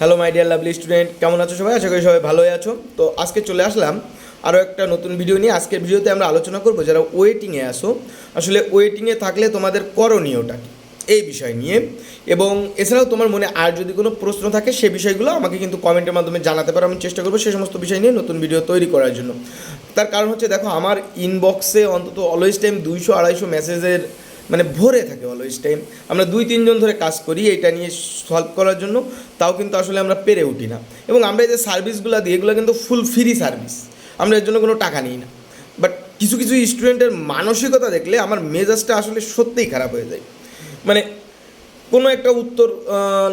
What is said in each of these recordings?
Hello my dear lovely student কেমন আছো সবাই? আশা করি সবাই ভালোই আছো। তো আজকে চলে আসলাম আরও একটা নতুন ভিডিও নিয়ে। আজকের ভিডিওতে আমরা আলোচনা করব যারা ওয়েটিংয়ে আসো আসলে ওয়েটিংয়ে থাকলে তোমাদের করণীয়টা কী? এই বিষয় নিয়ে। এবং এছাড়াও তোমার মনে আর যদি কোনো প্রশ্ন থাকে, সে বিষয়গুলো আমাকে কিন্তু কমেন্টের মাধ্যমে জানাতে পারো। আমি চেষ্টা করব সে সমস্ত বিষয় নিয়ে নতুন ভিডিও তৈরি করার জন্য। তার কারণ হচ্ছে, দেখো, আমার ইনবক্সে অন্তত অলওয়েজ টাইম দুইশো, আড়াইশো মেসেজের মানে ভরে থাকে অলওয়েজ টাইম আমরা দুই, তিনজন ধরে কাজ করি, এটা নিয়ে সলভ করার জন্য, তাও কিন্তু আসলে আমরা পেরে উঠি না। এবং আমরা যে সার্ভিসগুলো দিই, এগুলো কিন্তু ফুল ফ্রি সার্ভিস আমরা এর জন্য কোনো টাকা নিই না। বাট কিছু কিছু স্টুডেন্টের মানসিকতা দেখলে আমার মেজাজটা আসলে সত্যিই খারাপ হয়ে যায়। মানে কোনো একটা উত্তর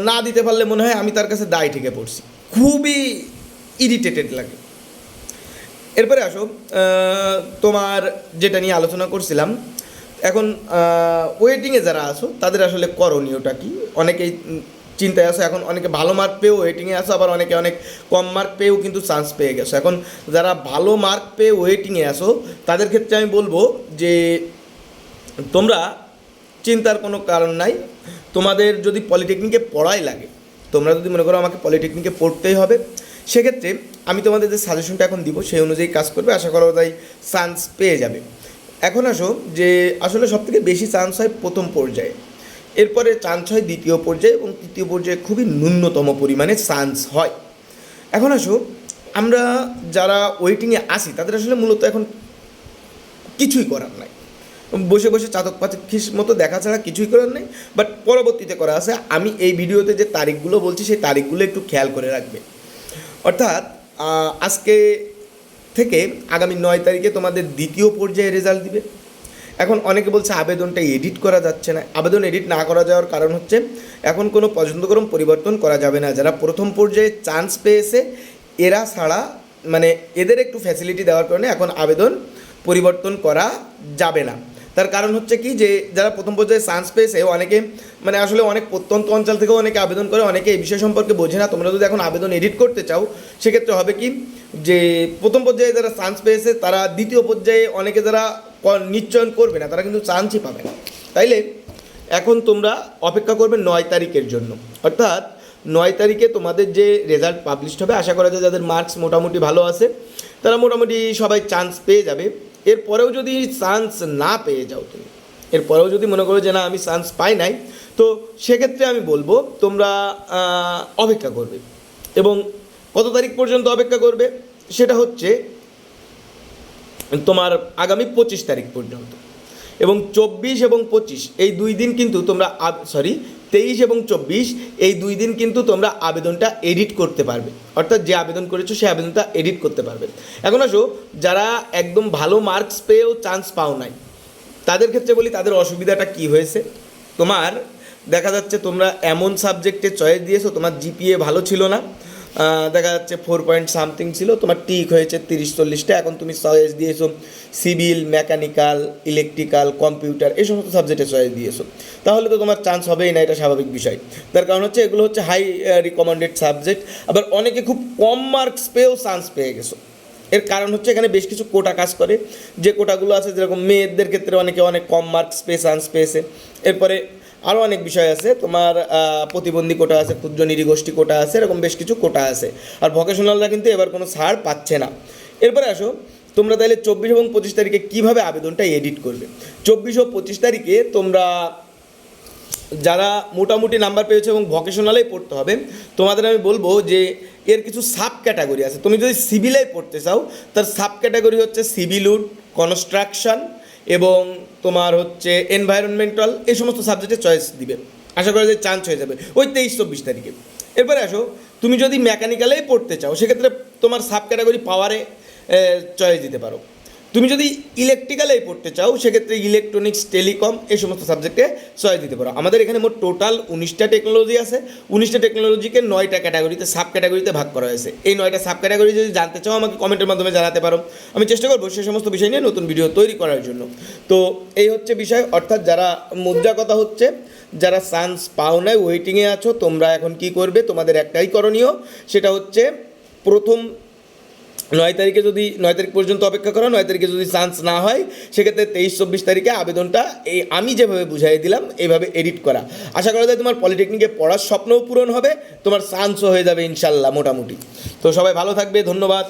না দিতে পারলে মনে হয় আমি তার কাছে দায় ঠেকে পড়ছি। খুবই ইরিটেটেড লাগে। এরপরে আসো তোমার যেটা নিয়ে আলোচনা করছিলাম এখন ওয়েটিংয়ে যারা আসো তাদের আসলে করণীয়টা কি? অনেকেই চিন্তায় আসো এখন অনেকে ভালো মার্ক পেয়েও ওয়েটিংয়ে আসো আবার অনেকে অনেক কম মার্ক পেয়েও কিন্তু চান্স পেয়ে গেছো। এখন যারা ভালো মার্ক পেয়ে ওয়েটিংয়ে আসো তাদের ক্ষেত্রে আমি বলব যে, তোমরা চিন্তার কোনো কারণ নাই। তোমাদের যদি পলিটেকনিকে পড়াই লাগে, তোমরা যদি মনে করো আমাকে পলিটেকনিকে পড়তেই হবে, সেক্ষেত্রে আমি তোমাদের যে সাজেশনটা এখন দিব, সেই অনুযায়ী কাজ করবে, আশা করো তাই চান্স পেয়ে যাবে। এখন আসো যে আসলে সবথেকে বেশি চান্স হয় প্রথম পর্যায়ে। এরপরে চান্স হয় দ্বিতীয় পর্যায়ে এবং তৃতীয় পর্যায়ে খুবই ন্যূনতম পরিমাণে চান্স হয়। এখন আসো আমরা যারা ওয়েটিংয়ে আসি তাদের আসলে মূলত এখন কিছুই করার নাই। বসে বসে চাতক পাখির মতো দেখা ছাড়া কিছুই করার নেই বাট পরবর্তীতে করা আছে, আমি এই ভিডিওতে যে তারিখগুলো বলছি, সেই তারিখগুলো একটু খেয়াল করে রাখবে। অর্থাৎ আজকে থেকে আগামী নয় তারিখে তোমাদের দ্বিতীয় পর্যায়ে রেজাল্ট দিবে। এখন অনেকে বলছে আবেদনটা এডিট করা যাচ্ছে না। আবেদন এডিট না করা যাওয়ার কারণ হচ্ছে এখন কোনো পছন্দক্রম পরিবর্তন করা যাবে না। যারা প্রথম পর্যায়ে চান্স পেয়েছে, এরা ছাড়া মানে এদের একটু ফ্যাসিলিটি দেওয়ার কারণে এখন আবেদন পরিবর্তন করা যাবে না। তার কারণ হচ্ছে কি যে, যারা প্রথম পর্যায়ে চান্স পেয়েছে অনেকে মানে আসলে অনেক প্রত্যন্ত অঞ্চল থেকেও অনেকে আবেদন করে, অনেকে এই বিষয় সম্পর্কে বোঝে না। তোমরা যদি এখন আবেদন এডিট করতে চাও, সেক্ষেত্রে হবে কি যে, প্রথম পর্যায়ে যারা চান্স পেয়েছে তারা দ্বিতীয় পর্যায়ে অনেকে যারা নিশ্চয়ন করবে না, তারা কিন্তু চান্সই পাবে না। তাইলে, এখন তোমরা অপেক্ষা করবে নয় তারিখের জন্য। অর্থাৎ, নয় তারিখে তোমাদের যে রেজাল্ট পাবলিশ হবে, আশা করা যায় যাদের মার্কস মোটামুটি ভালো আছে, তারা মোটামুটি সবাই চান্স পেয়ে যাবে। এরপরেও যদি চান্স না পেয়ে যাও তুমি, এরপরেও যদি মনে করো যে না, আমি চান্স পাই নাই, তো সেক্ষেত্রে আমি বলব তোমরা অপেক্ষা করবে। এবং কত তারিখ পর্যন্ত অপেক্ষা করবে? সেটা হচ্ছে তোমার আগামী পঁচিশ তারিখ পর্যন্ত। এবং চব্বিশ এবং পঁচিশ, এই দুই দিন কিন্তু তোমরা সরি তেইশ এবং চব্বিশ, এই দুই দিন কিন্তু তোমরা আবেদনটা এডিট করতে পারবে। অর্থাৎ যে আবেদন করেছ সে আবেদনটা এডিট করতে পারবে। এখন আসো, যারা একদম ভালো মার্কস পেয়েও চান্স পাও নাই, তাদের ক্ষেত্রে বলি, তাদের অসুবিধাটা কি হয়েছে? তোমার দেখা যাচ্ছে তোমরা এমন সাবজেক্টে চয়েস দিয়েছ, তোমার জিপিএ ভালো ছিল না দেখা যাচ্ছে ফোর পয়েন্ট সামথিং ছিল, তোমার টিক হয়েছে তিরিশ চল্লিশটা, এখন তুমি চয়েস দিয়েছ সিভিল মেকানিক্যাল ইলেকট্রিক্যাল কম্পিউটার এই সমস্ত সাবজেক্টে চয়েস দিয়েছ। তাহলে তো তোমার চান্স হবেই না, এটা স্বাভাবিক বিষয়। তার কারণ হচ্ছে এগুলো হচ্ছে হাই রিকমেন্ডেড সাবজেক্ট আবার অনেকে খুব কম মার্কস পেয়েও চান্স পেয়ে গেছো। এর কারণ হচ্ছে এখানে বেশ কিছু কোটা কাজ করে, যে কোটাগুলো আছে যেরকম মেয়েদের ক্ষেত্রে অনেকে অনেক কম মার্কস পেয়ে চান্স পেয়েছে। এরপরে আরও অনেক বিষয় আছে। তোমার প্রতিবন্ধী কোটা আছে, ক্ষুদ্র নিরীগোষ্ঠী কোটা আছে, এরকম বেশ কিছু কোটা আছে। আর ভকেশনালরা কিন্তু এবার কোনো ছাড় পাচ্ছে না। এরপরে আসো, তোমরা তাহলে চব্বিশ এবং পঁচিশ তারিখে কীভাবে আবেদনটা এডিট করবে? চব্বিশ ও পঁচিশ তারিখে তোমরা, যারা মোটামুটি নাম্বার পেয়েছ এবং ভকেশনালেই পড়তে হবে, তোমাদের আমি বলব যে এর কিছু সাব ক্যাটাগরি আছে। তুমি যদি সিভিলে পড়তে চাও, তার সাব ক্যাটাগরি হচ্ছে সিভিলুড কনস্ট্রাকশন এবং তোমার হচ্ছে এনভায়রনমেন্টাল এই সমস্ত সাবজেক্টে চয়েস দিবে। আশা করা যায় চান্স হয়ে যাবে ওই তেইশ চব্বিশ তারিখে। এরপরে আসো, তুমি যদি মেকানিক্যালেই পড়তে চাও, সেক্ষেত্রে তোমার সাব ক্যাটাগরি পাওয়ারে চয়েস দিতে পারো। তুমি যদি ইলেকট্রিক্যালেই পড়তে চাও, সেক্ষেত্রে ইলেকট্রনিক্স টেলিকম এই সমস্ত সাবজেক্টে চয়েস দিতে পারো। আমাদের এখানে মোট টোটাল উনিশটা টেকনোলজি আছে। উনিশটা টেকনোলজিকে নয়টা ক্যাটাগরিতে সাব ক্যাটাগরিতে ভাগ করা হয়েছে। এই নয়টা সাব ক্যাটাগরি যদি জানতে চাও, আমাকে কমেন্টের মাধ্যমে জানাতে পারো। আমি চেষ্টা করব সেই সমস্ত বিষয় নিয়ে নতুন ভিডিও তৈরি করার জন্য। তো এই হচ্ছে বিষয়। অর্থাৎ যারা মুদ্রা কথা হচ্ছে, যারা চান্স পাও নাই ওয়েটিংয়ে আছো, তোমরা এখন কি করবে? তোমাদের একটাই করণীয়, সেটা হচ্ছে প্রথম নয় তারিখে যদি, নয় তারিখ পর্যন্ত অপেক্ষা করা, নয় তারিখে যদি চান্স না হয়, সেক্ষেত্রে তেইশ, চব্বিশ তারিখে আবেদনটা এই আমি যেভাবে বুঝাই দিলাম এইভাবে এডিট করা। আশা করা যায় তোমার পলিটেকনিকে পড়ার স্বপ্নও পূরণ হবে, তোমার চান্সও হয়ে যাবে ইনশাল্লাহ মোটামুটি। তো সবাই ভালো থাকবে, ধন্যবাদ।